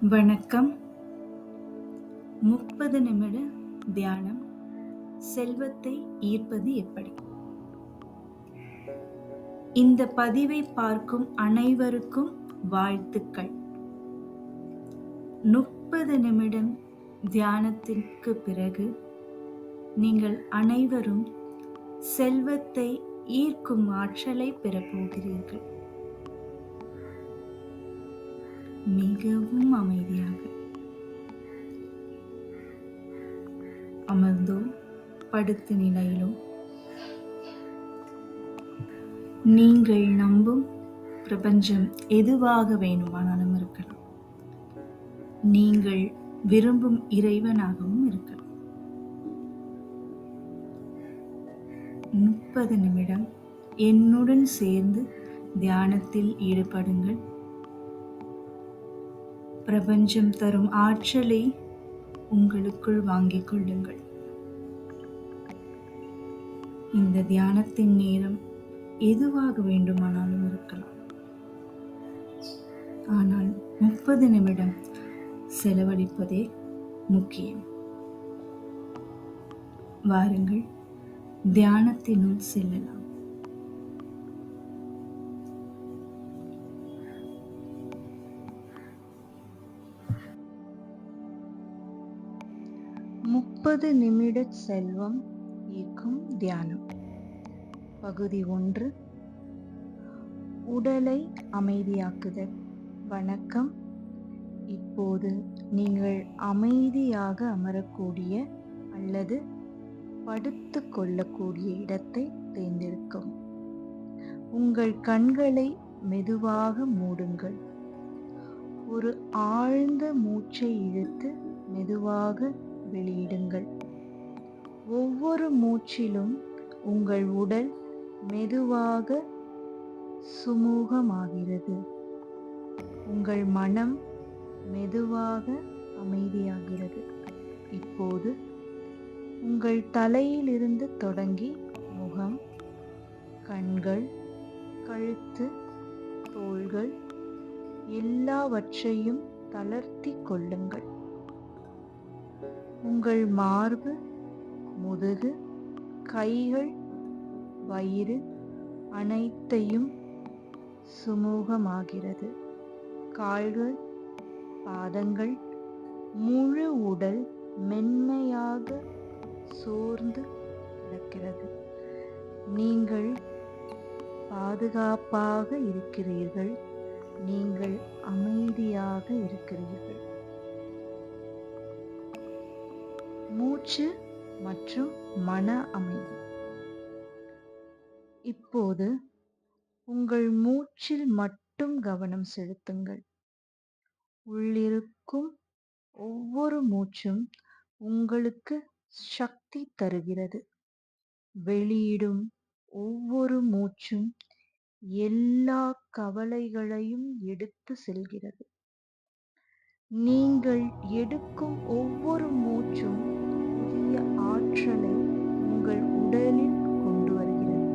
வணக்கம். முப்பது நிமிட தியானம். செல்வத்தை ஈர்ப்பது எப்படி? இந்த பதிவை பார்க்கும் அனைவருக்கும் வாழ்த்துக்கள். முப்பது நிமிடம் தியானத்திற்கு பிறகு நீங்கள் அனைவரும் செல்வத்தை ஈர்க்கும் ஆற்றலை பெறப்போகிறீர்கள். மிகவும் அமைதியாக அமர்ந்தோ படுத்த நிலையிலோ. நீங்கள் நம்பும் பிரபஞ்சம் எதுவாக வேணுமானாலும் இருக்கலாம். நீங்கள் விரும்பும் இறைவனாகவும் இருக்கலாம். முப்பது நிமிடம் என்னுடன் சேர்ந்து தியானத்தில் ஈடுபடுங்கள். பிரபஞ்சம் தரும் ஆற்றலை உங்களுக்குள் வாங்கிக் கொள்ளுங்கள். இந்த தியானத்தின் நேரம் எதுவாக வேண்டுமானாலும் இருக்கலாம். ஆனால் முப்பது நிமிடம் செலவழிப்பதே முக்கியம். வாருங்கள் தியானத்தினுள் செல்லலாம். முப்பது நிமிட செல்வம் ஈர்க்கும் தியானம். பகுதி ஒன்று. உடலை அமைதியாக்குதல். வணக்கம். இப்போது நீங்கள் அமைதியாக அமரக்கூடிய அல்லது படுத்து கொள்ளக்கூடிய இடத்தை தேர்ந்தெடுக்கும் உங்கள் கண்களை மெதுவாக மூடுங்கள். ஒரு ஆழ்ந்த மூச்சை இழுத்து மெதுவாக வெளியிடுங்கள். ஒவ்வொரு மூச்சிலும் உங்கள் உடல் மெதுவாக சுமூகமாகிறது. உங்கள் மனம் மெதுவாக அமைதியாகிறது. இப்போது உங்கள் தலையிலிருந்து தொடங்கி முகம் கண்கள் கழுத்து தோள்கள் எல்லாவற்றையும் தளர்த்தி கொள்ளுங்கள். உங்கள் மார்பு முதுகு கைகள் வயிறு அனைத்தையும் சுமூகமாகிறது. கால்கள் பாதங்கள் முழு உடல் மென்மையாக சோர்ந்து கிடக்கிறது. நீங்கள் பாதுகாப்பாக இருக்கிறீர்கள். நீங்கள் அமைதியாக இருக்கிறீர்கள். மூச்சு மற்றும் மன அமைதி. இப்போது உங்கள் மூச்சில் மட்டும் கவனம் செலுத்துங்கள். உள்ளிருக்கும் ஒவ்வொரு மூச்சும் உங்களுக்கு சக்தி தருகிறது. வெளியிடும் ஒவ்வொரு மூச்சும் எல்லா கவலைகளையும் எடுத்து செல்கிறது. நீங்கள் எடுக்கும் ஒவ்வொரு மூச்சும் ஆற்றலை உங்கள் உடலில் கொண்டு வருகிறது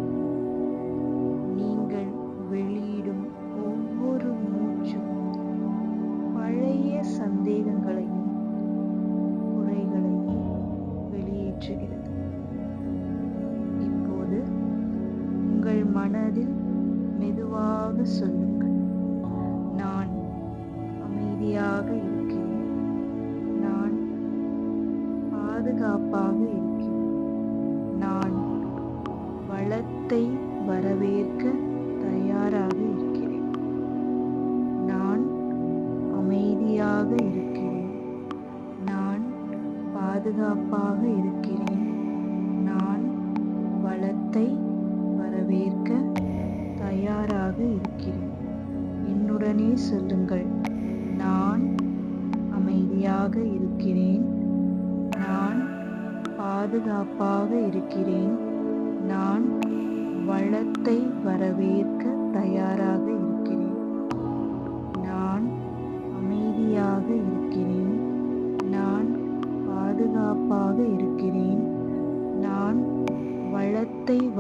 நீங்கள் வெளியிடும் ஒவ்வொரு மூச்சும் பழைய சந்தேகங்களையும் குறைகளையும் வெளியேற்றுகிறது. இப்போது உங்கள் மனதில் மெதுவாக சொல்லுங்கள்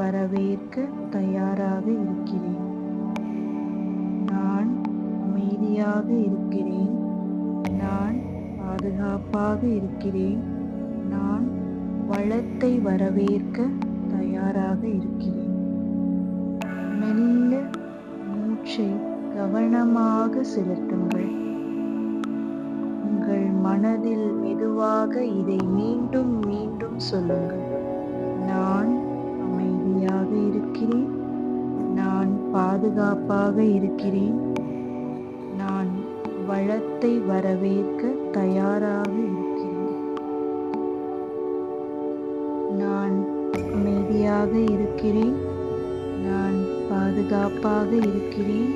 வரவேற்க தயாராக இருக்கிறேன். நான் அமைதியாக இருக்கிறேன். நான் பாதுகாப்பாக இருக்கிறேன். நான் வளத்தை வரவேற்க தயாராக இருக்கிறேன். மெல்ல மூச்சை கவனமாக செலுத்துங்கள். உங்கள் மனதில் மெதுவாக இதை மீண்டும் மீண்டும் சொல்லுங்கள். நான் பாதுகாப்பாக இருக்கிறேன். நான் வளத்தை வரவேற்க தயாராக இருக்கிறேன். நான் அமைதியாக இருக்கிறேன். நான் பாதுகாப்பாக இருக்கிறேன்.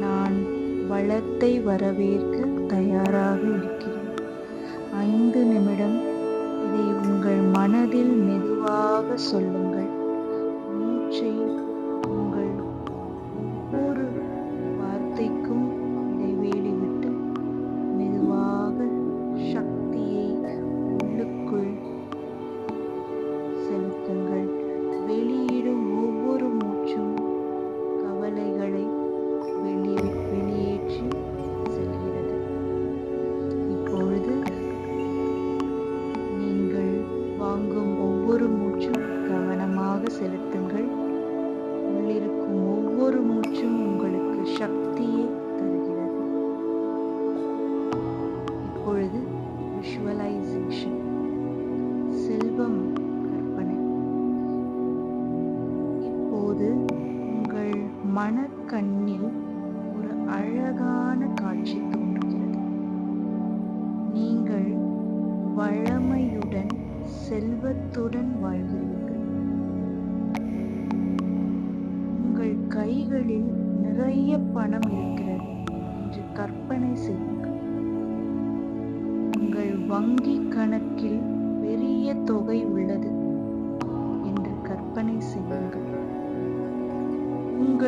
நான் வளத்தை வரவேற்க தயாராக இருக்கிறேன். ஐந்து நிமிடம் இதை உங்கள் மனதில் மெதுவாக சொல்லுங்கள். மனக்கண்ணில் ஒரு அழகான காட்சி தோன்றுகிறது. நீங்கள் வளமையுடன் செல்வத்துடன் வாழ்கிறீர்கள். உங்கள் கைகளில் நிறைய பணம் இருக்கிறது என்று கற்பனை செய்யுங்கள். உங்கள் வங்கி கணக்கில்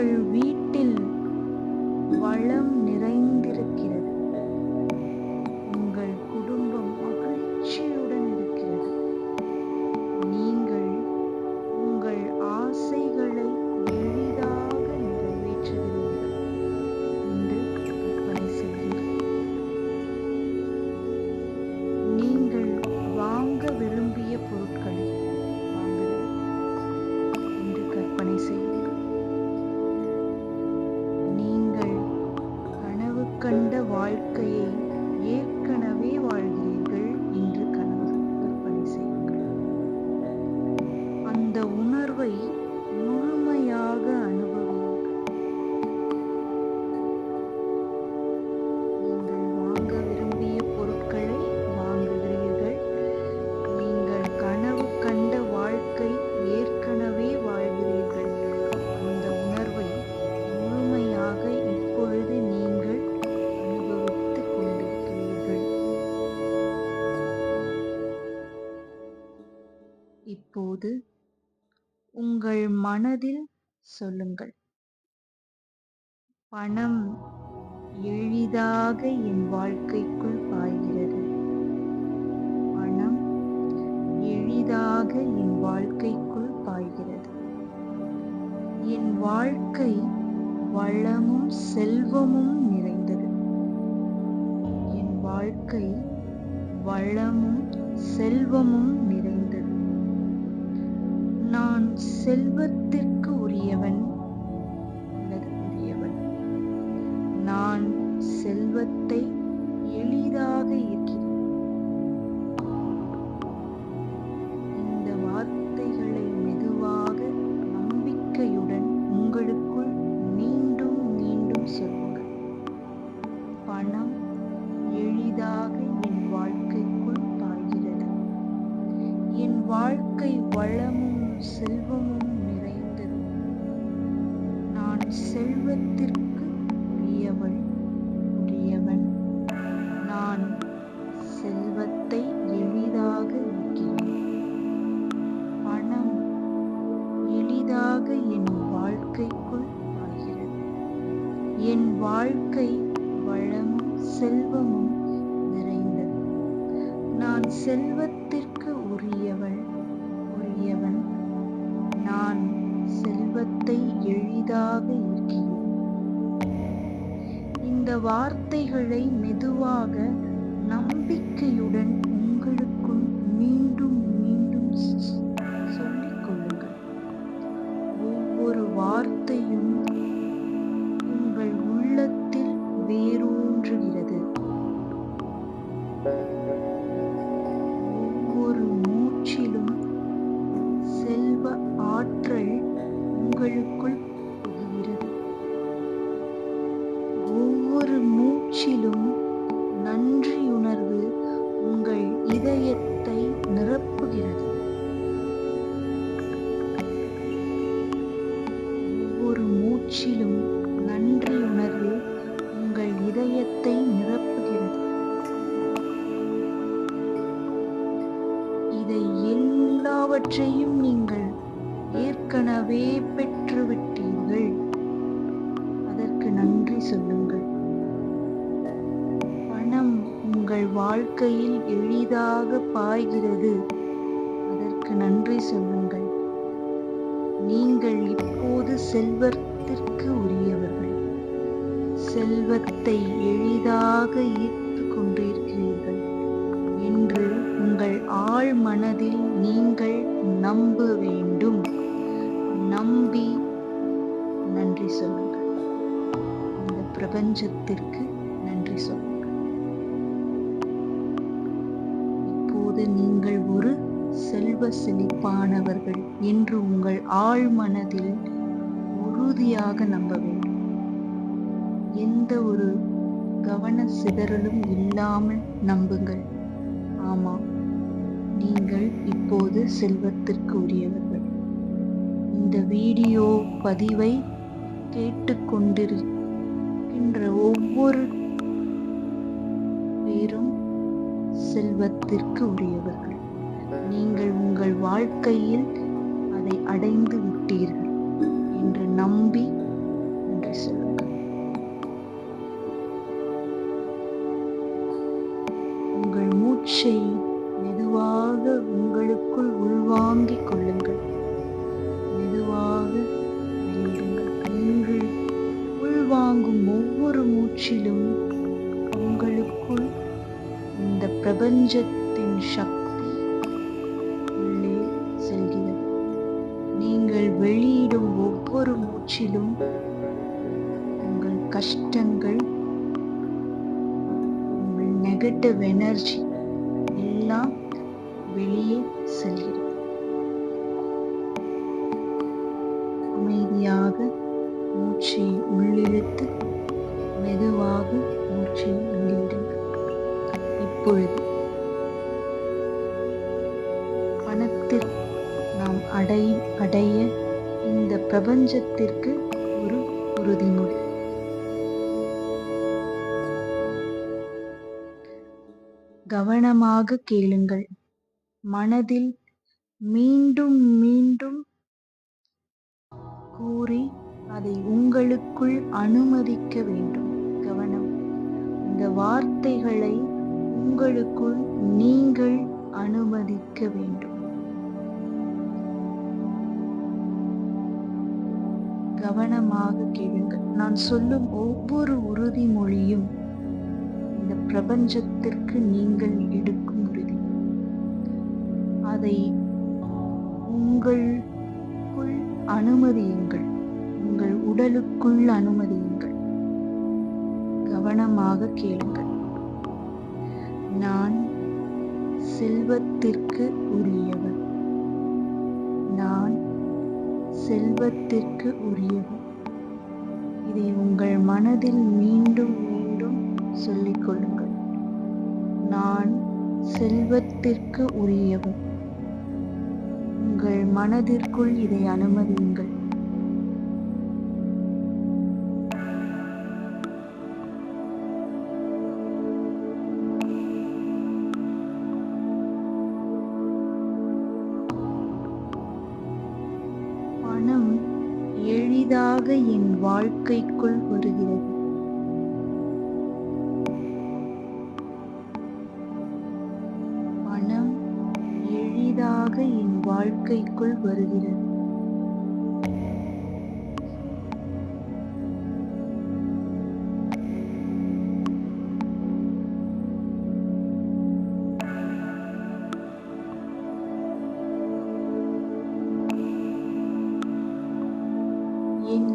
உங்கள் மனதில் சொல்லுங்கள். பணம் எளிதாக என் வாழ்க்கைக்குள் பாய்கிறது. பணம் எளிதாக என் வாழ்க்கைக்குள் பாய்கிறது. என் வாழ்க்கை வளமும் செல்வமும் நிறைந்தது. என் வாழ்க்கை வளமும் செல்வமும் நிறைந்தது. நான் செல்வத்திற்கு உரியவன் அல்லது உரியவன் நான் செல்வத்தை செல்வத்திற்கு ஆழ் மனதில் நீங்கள் நம்ப வேண்டும். நம்பி நன்றி சொல்லுங்கள். இந்த பிரபஞ்சத்திற்கு நன்றி சொல்லுங்கள். இப்போது நீங்கள் ஒரு செல்வ செழிப்பானவர்கள் என்று உங்கள் ஆழ் மனதில் உறுதியாக நம்ப வேண்டும். எந்த ஒரு கவன சிதறலும் இல்லாமல் நம்புங்கள். ஆமாம் நீங்கள் இப்போது செல்வத்திற்கு உரியவர்கள் இந்த வீடியோ பதிவை கேட்டுக்கொண்டிருக்கின்ற ஒவ்வொரு பேரும் செல்வத்திற்கு உரியவர்கள். நீங்கள் உங்கள் வாழ்க்கையில் அதை அடைந்து விட்டீர்கள் என்று நம்பி நன்றி சொல்லுங்கள் உங்கள் மூச்சை உங்களுக்குள் உள்வாங்கிக் கொள்ளுங்கள். மெதுவாக வெளியிடுங்கள். நீங்கள் உள்வாங்கும் ஒவ்வொரு மூச்சிலும் உங்களுக்குள் இந்த பிரபஞ்சத்தின் சக்தி உள்ளே செல்கிறது. நீங்கள் வெளியிடும் ஒவ்வொரு மூச்சிலும் உங்கள் கஷ்டங்கள் உங்கள் நெகட்டிவ் எனர்ஜி பிரபஞ்சத்திற்கு ஒரு உறுதிமொழி. கவனமாக கேளுங்கள். மனதில் மீண்டும் மீண்டும் கூறி அதை உங்களுக்குள் அனுமதிக்க வேண்டும். கவனம். இந்த வார்த்தைகளை உங்களுக்குள் நீங்கள் அனுமதிக்க வேண்டும். கவனமாக கேளுங்கள். நான் சொல்லும் ஒவ்வொரு உறுதிமொழியும் இந்த பிரபஞ்சத்திற்கு நீங்கள் எடுக்கும் உறுதி. அதை உங்களுக்குள் அனுமதியுங்கள். உங்கள் உடலுக்குள் அனுமதியுங்கள். கவனமாக கேளுங்கள். நான் செல்வத்திற்கு உரிய செல்வத்திற்கு உரியது. இதை உங்கள் மனதில் மீண்டும் மீண்டும் சொல்லிக் கொள்ளுங்கள். நான் செல்வத்திற்கு உரியவன். உங்கள் மனதிற்குள் இதை அனுமதியுங்கள் எளிதாக என் வாழ்க்கைக்குள் வருகிறது. பணம் எளிதாக என் வாழ்க்கைக்குள் வருகிறது.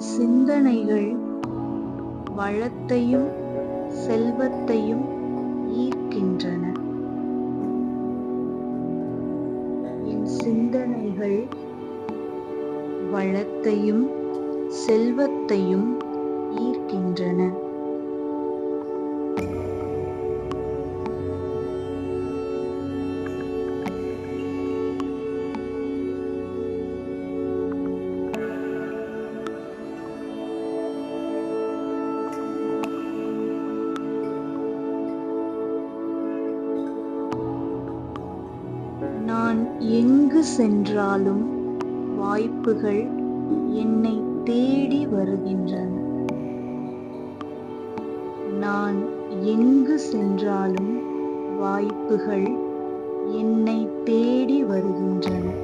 சிந்தனைகள் வளத்தையும் செல்வத்தையும் ஈர்க்கின்றன. என் சிந்தனைகள் வளத்தையும் செல்வத்தையும் ஈர்க்கின்றன. நான் எங்கு சென்றாலும் வாய்ப்புகள் என்னை தேடி வருகின்றன.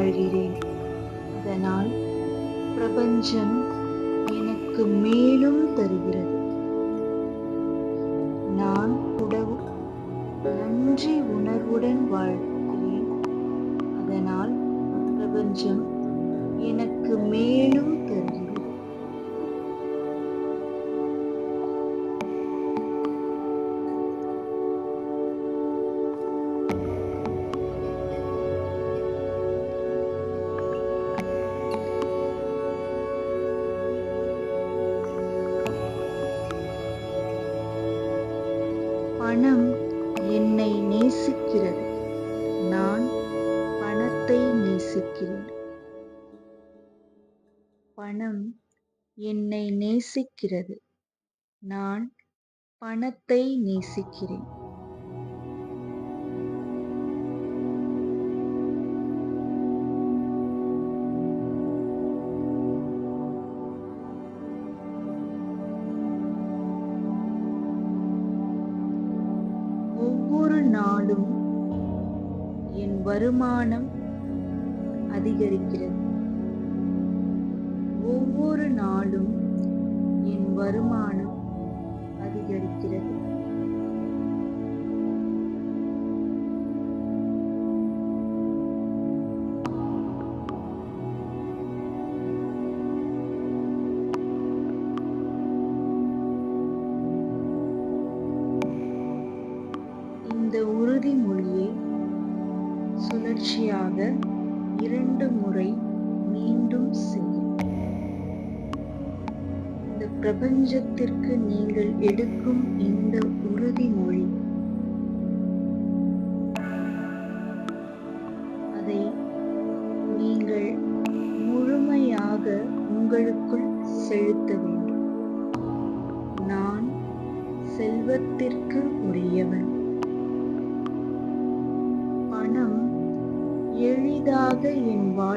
வாழ்கிறேன். அதனால் பிரபஞ்சம் எனக்கு மே என்னை நேசிக்கிறது. நான் பணத்தை நேசிக்கிறேன். ஒவ்வொரு நாளும் என் வருமானம் அதிகரிக்கிறது. வருமானம் அதிகரிக்கிறது.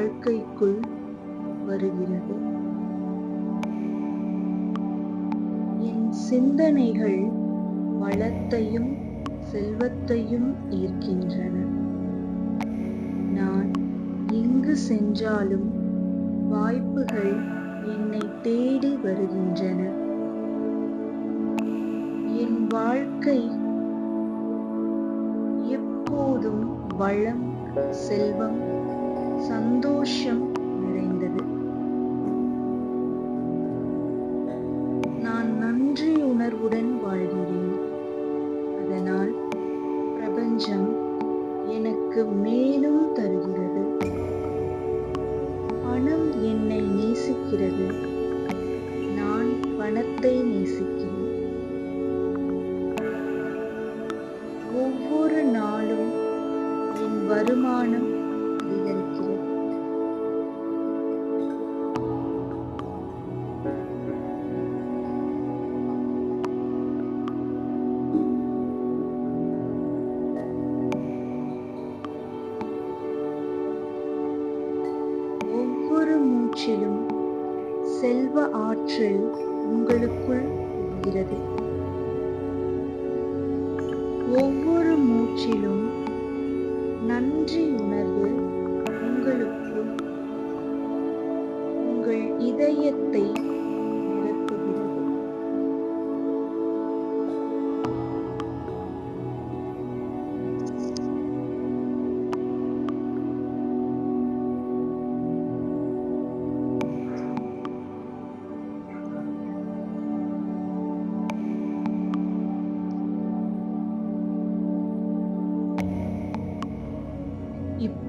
வாழ்க்கைக்குள் வருகிறது. என் சிந்தனைகள் வளத்தையும் செல்வத்தையும் ஈர்க்கின்றன. நான் எங்கு சென்றாலும் வாய்ப்புகள் என்னை தேடி வருகின்றன. என் வாழ்க்கை எப்போதும் வளம் செல்வம் சந்தோஷம் நிறைந்தது. நான் நன்றி உணர்வுடன் வாழ்கிறேன். அதனால் பிரபஞ்சம் எனக்கு மேலும் தருகிறது. பணம் என்னை நேசிக்கிறது. நான் பணத்தை நேசிக்கிறேன். ஒவ்வொரு நாளும் என் வருமானம்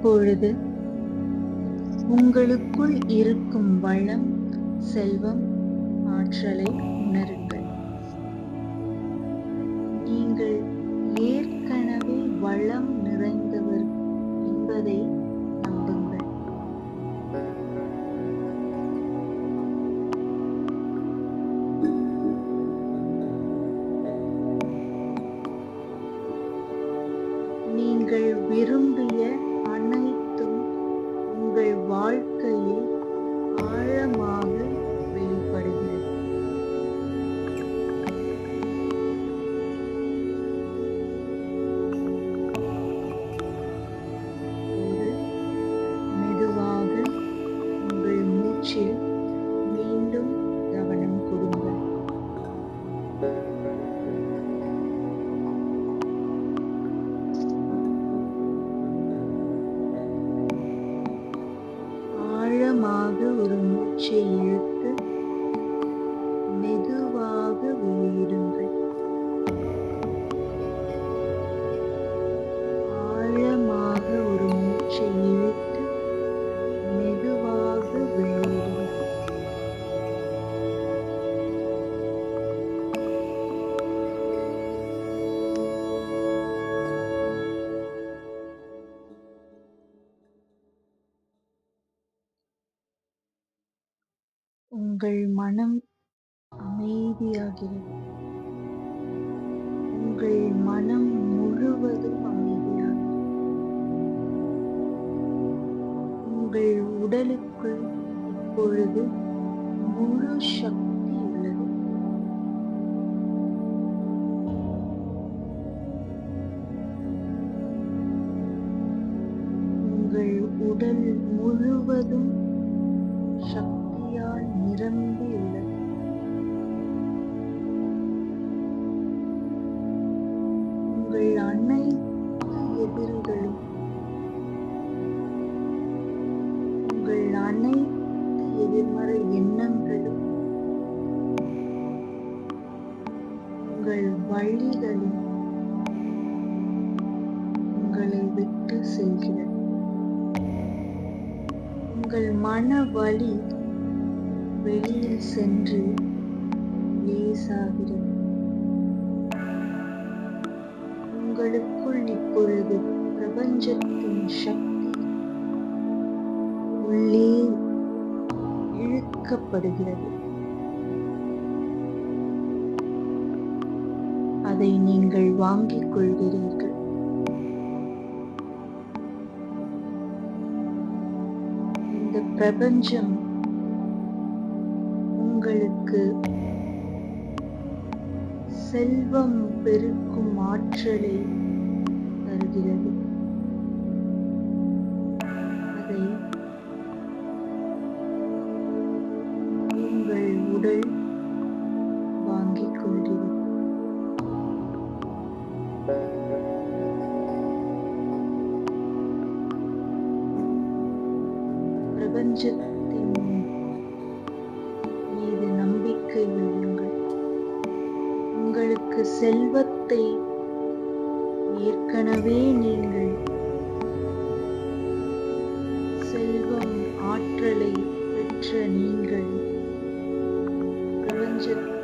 இப்பொழுது உங்களுக்குள் இருக்கும் வளம் செல்வம் ஆற்றலை உணருங்கள். உங்கள் மனம் அமைதியாகிறது. உங்கள் மனம் முழுவதும் அமைதியாகிறது. உங்கள் உடலுக்குள் இப்பொழுது முழு சக்தி பிரபஞ்சத்தின் சக்தி உள்ளே இழுக்கப்படுகிறது. அதை நீங்கள் வாங்கிக் கொள்கிறீர்கள். இந்த பிரபஞ்சம் உங்களுக்கு செல்வம் பெருக்கும் ஆற்றலை தருகிறது. தெய்வத்தை ஏற்கனவே நீங்கள் செல்வம் ஆற்றலை பெற்ற நீங்கள். பிரபஞ்சத்தை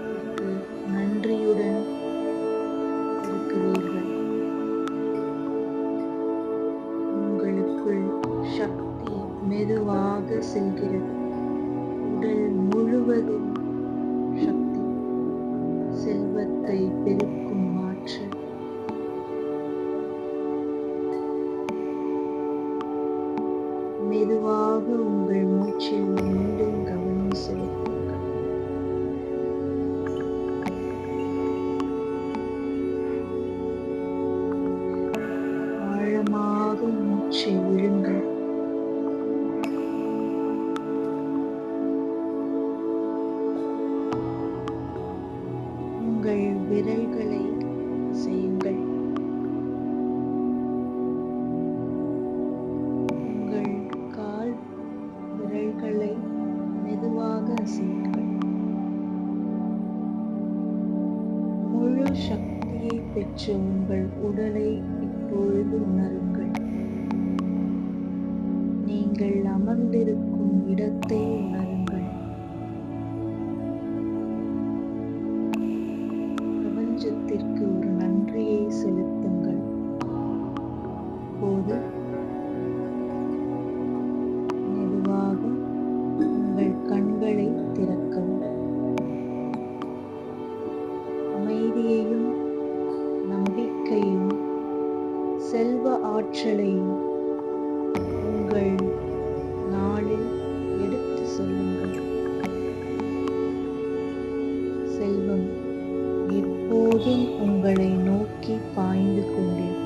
உங்கள் விரல்களை செய் எப்போதும் உங்களை நோக்கி பாய்ந்து கொண்டிருக்கும்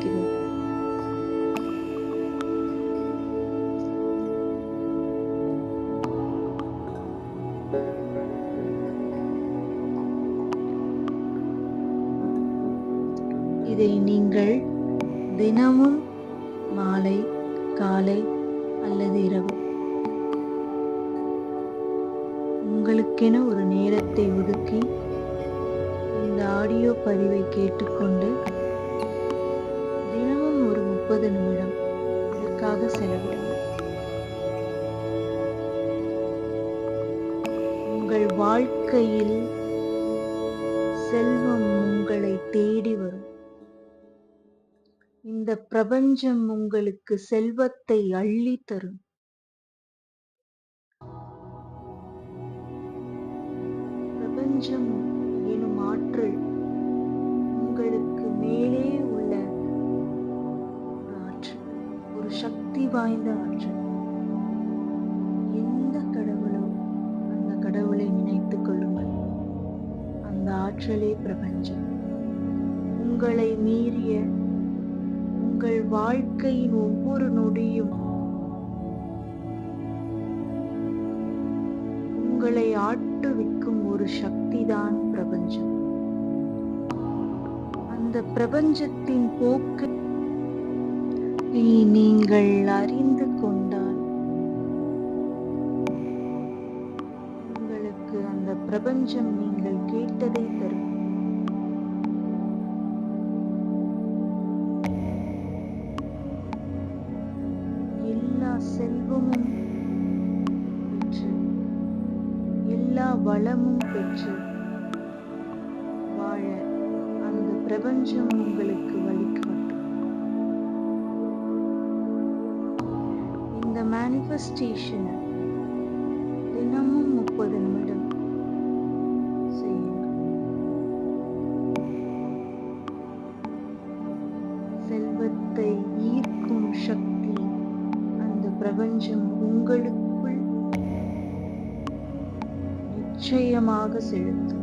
வாழ்க்கையில் செல்வம் உங்களை தேடி வரும். இந்த பிரபஞ்சம் உங்களுக்கு செல்வத்தை அள்ளி தரும். பிரபஞ்சம் எனும் ஆற்றல் உங்களுக்கு மேலே உள்ள ஆற்றல் ஒரு சக்தி வாய்ந்த ஆற்றல். கடவுளை நினைத்துக் கொள்ளுங்கள். அந்த ஆற்றலே பிரபஞ்சம். உங்களை மீறிய உங்கள் வாழ்க்கையின் ஒவ்வொரு நொடியும் உங்களை ஆட்டுவிக்கும் ஒரு சக்திதான் பிரபஞ்சம். அந்த பிரபஞ்சத்தின் போக்கு நீங்கள் அறிந்து பிரபஞ்சம் நீங்கள் கேட்டதை தரும். எல்லா செல்வமும் பெற்று எல்லா வளமும் பெற்று வாழ அந்த பிரபஞ்சம் உங்களுக்கு வழிகாட்டும். இந்த மேனிஃபெஸ்டேஷனை 这些人